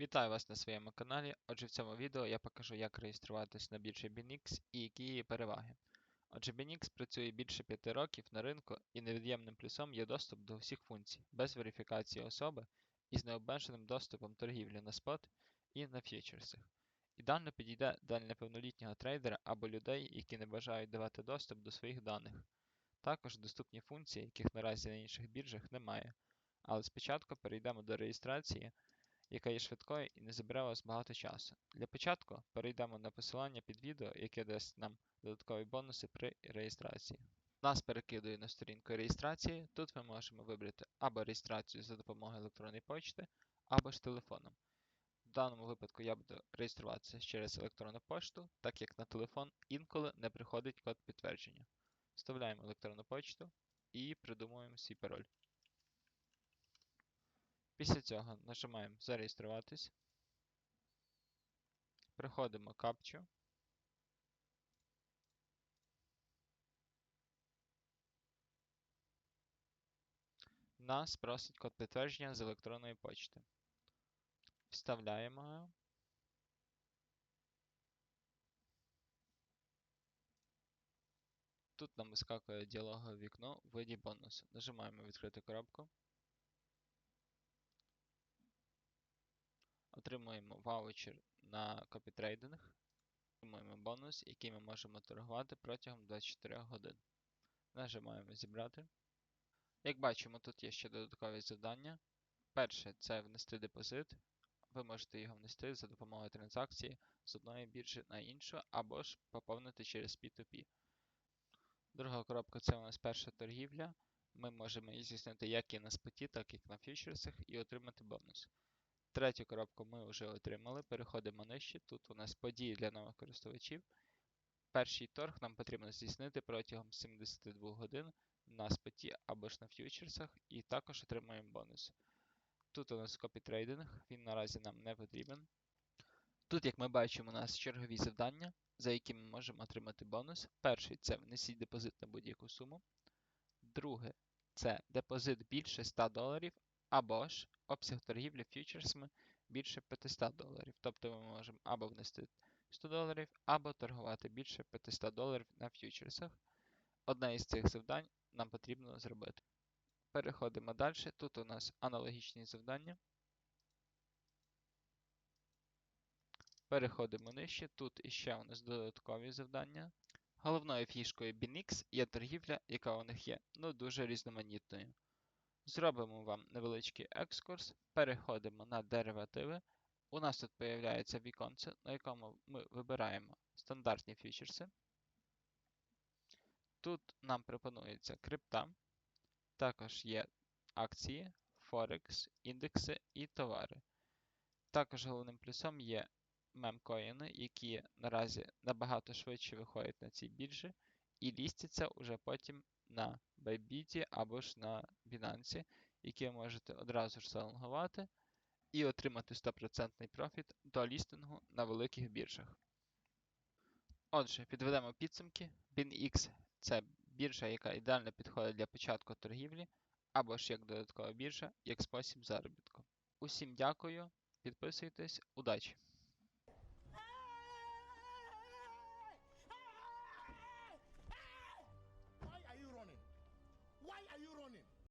Вітаю вас на своєму каналі. Отже, в цьому відео я покажу, як реєструватись на біржі BNX і які її переваги. Отже, BNX працює більше 5 років на ринку і невід'ємним плюсом є доступ до всіх функцій без верифікації особи і з необмеженим доступом торгівлі на спот і на фьючерсах. Ідеально підійде для неповнолітнього трейдера або людей, які не бажають давати доступ до своїх даних. Також доступні функції, яких наразі на інших біржах немає. Але спочатку перейдемо до реєстрації яка є швидкою і не забере вас багато часу. Для початку перейдемо на посилання під відео, яке дасть нам додаткові бонуси при реєстрації. Нас перекидує на сторінку реєстрації. Тут ми можемо вибрати або реєстрацію за допомогою електронної почти, або ж телефоном. В даному випадку я буду реєструватися через електронну пошту, так як на телефон інколи не приходить код підтвердження. Вставляємо електронну почту і придумуємо свій пароль. Після цього нажимаємо Зареєструватись. Приходимо капчу. Нас просить код підтвердження з електронної почти. Вставляємо його. Тут нам вискакує діалогове вікно у виді бонусу. Нажимаємо відкрити коробку. Отримуємо ваучер на копітрейдинг. Отримуємо бонус, який ми можемо торгувати протягом 24 годин. Нажимаємо Зібрати. Як бачимо, тут є ще додаткові завдання. Перше це внести депозит. Ви можете його внести за допомогою транзакції з одної біржі на іншу, або ж поповнити через P2P. Друга коробка це у нас перша торгівля. Ми можемо її здійснити як і на споті, так і на фьючерсах і отримати бонус. Третю коробку ми вже отримали. Переходимо нижче. Тут у нас події для нових користувачів. Перший торг нам потрібно здійснити протягом 72 годин на споті або ж на фьючерсах, і також отримуємо бонус. Тут у нас копітрейдинг, він наразі нам не потрібен. Тут, як ми бачимо, у нас чергові завдання, за які ми можемо отримати бонус. Перший це внесіть депозит на будь-яку суму. Друге це депозит більше 100 доларів, або ж обсяг торгівлі фьючерсами більше 500 доларів. Тобто ми можемо або внести 100 доларів, або торгувати більше 500 доларів на фьючерсах. Одне із цих завдань нам потрібно зробити. Переходимо далі. Тут у нас аналогічні завдання. Переходимо нижче. Тут іще у нас додаткові завдання. Головною фішкою BNX є торгівля, яка у них є ну, дуже різноманітною. Зробимо вам невеличкий екскурс, переходимо на деривативи. У нас тут з'являється віконце, на якому ми вибираємо стандартні фьючерси. Тут нам пропонується крипта, також є акції, Форекс, індекси і товари. Також головним плюсом є мемкоїни, які наразі набагато швидше виходять на цій біржі і лістяться уже потім на Bybit або ж на Binance, які ви можете одразу ж залонгувати і отримати 100% профіт до лістингу на великих біржах. Отже, підведемо підсумки. BinX це біржа, яка ідеально підходить для початку торгівлі, або ж як додаткова біржа, як спосіб заробітку. Усім дякую, підписуйтесь, удачі!